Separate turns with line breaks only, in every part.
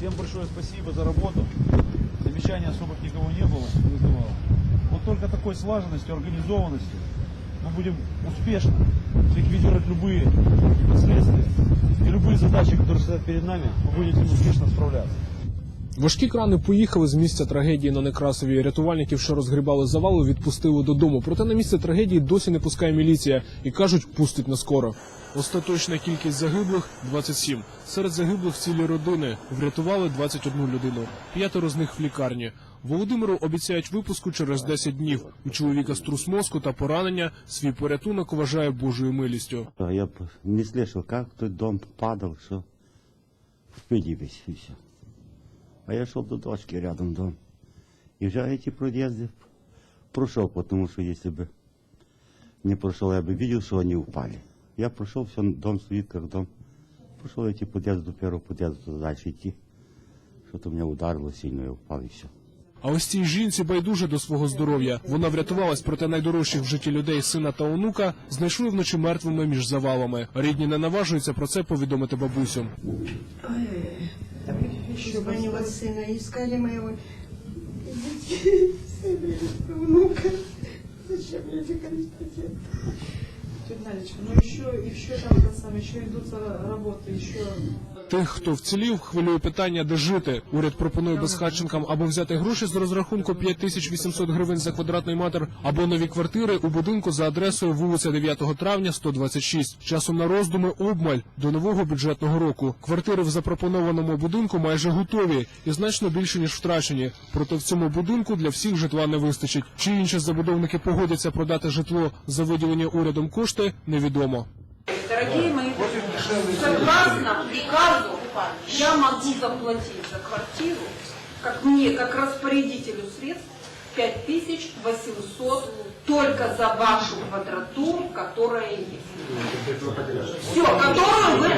Всем большое спасибо за работу. Замечаний особых никого не было, не вызывало. Вот только такой слаженностью, организованностью мы будем успешно ликвидировать любые последствия и любые задачи, которые стоят перед нами, мы будем с ними успешно справляться.
Важкі крани поїхали з місця трагедії на Некрасові. Рятувальників, що розгрібали завали, відпустили додому. Проте на місце трагедії досі не пускає міліція і кажуть, пустить на скоро. Остаточна кількість загиблих 27. Серед загиблих цілі родини врятували 21 людину. П'ятеро з них в лікарні. Володимиру обіцяють випуску через 10 днів. У чоловіка струс мозку та поранення свій порятунок вважає Божою милістю.
А Я б не слышал, как тот дом падал, что в пыли весь и все. А я шел до дочки рядом дом. И уже эти проезды прошел, потому что если бы не прошел, я бы видел, что они упали. Я прошел, все, дом стоит как дом. Прошел эти подъезды до первого подъезда, туда дальше идти. Что-то меня ударило сильно, я упал и все.
А ось цій жінці байдуже до свого здоров'я. Вона врятувалась проти найдорожчих в житті людей сина та онука, знайшли вночі мертвими між завалами. Рідні не наважуються про це повідомити бабусю.
Чтобы они вот сына искали моего детей, сына, внука. Зачем мне эти констатенты?
Тетя Надечка, ну еще, еще там это самое, еще идут работы, еще
Тих, хто вцілів, хвилює питання, де жити. Уряд пропонує безхатченкам або взяти гроші з розрахунку 5800 гривень за квадратний метр, або нові квартири у будинку за адресою вулиця 9 травня, 126. Часом на роздуми обмаль до нового бюджетного року. Квартири в запропонованому будинку майже готові і значно більше ніж втрачені. Проте в цьому будинку для всіх житла не вистачить. Чи інші забудовники погодяться продати житло за виділені урядом кошти, Невідомо.
Дорогие мои друзья, согласно приказу, я могу заплатить за квартиру, как мне, как распорядителю средств, 5800 только за вашу квадратуру, которая есть. Все, которую вы.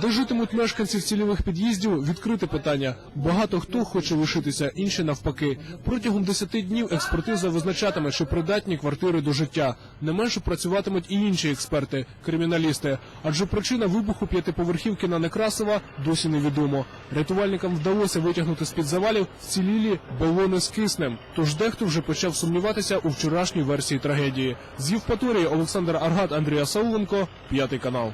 Де житимуть мешканці вцілілих під'їздів? Відкрите питання. Багато хто хоче лишитися, інші навпаки. Протягом 10 днів експертиза визначатиме, чи придатні квартири до життя. Не менше працюватимуть і інші експерти, криміналісти. Адже причина вибуху п'ятиповерхівки на Некрасова досі невідомо. Рятувальникам вдалося витягнути з під завалів вцілілі балони з киснем. Тож дехто вже почав сумніватися у вчорашній версії трагедії. З Євпаторії Олександр Аргат, Андрія Сауленко, п'ятий канал.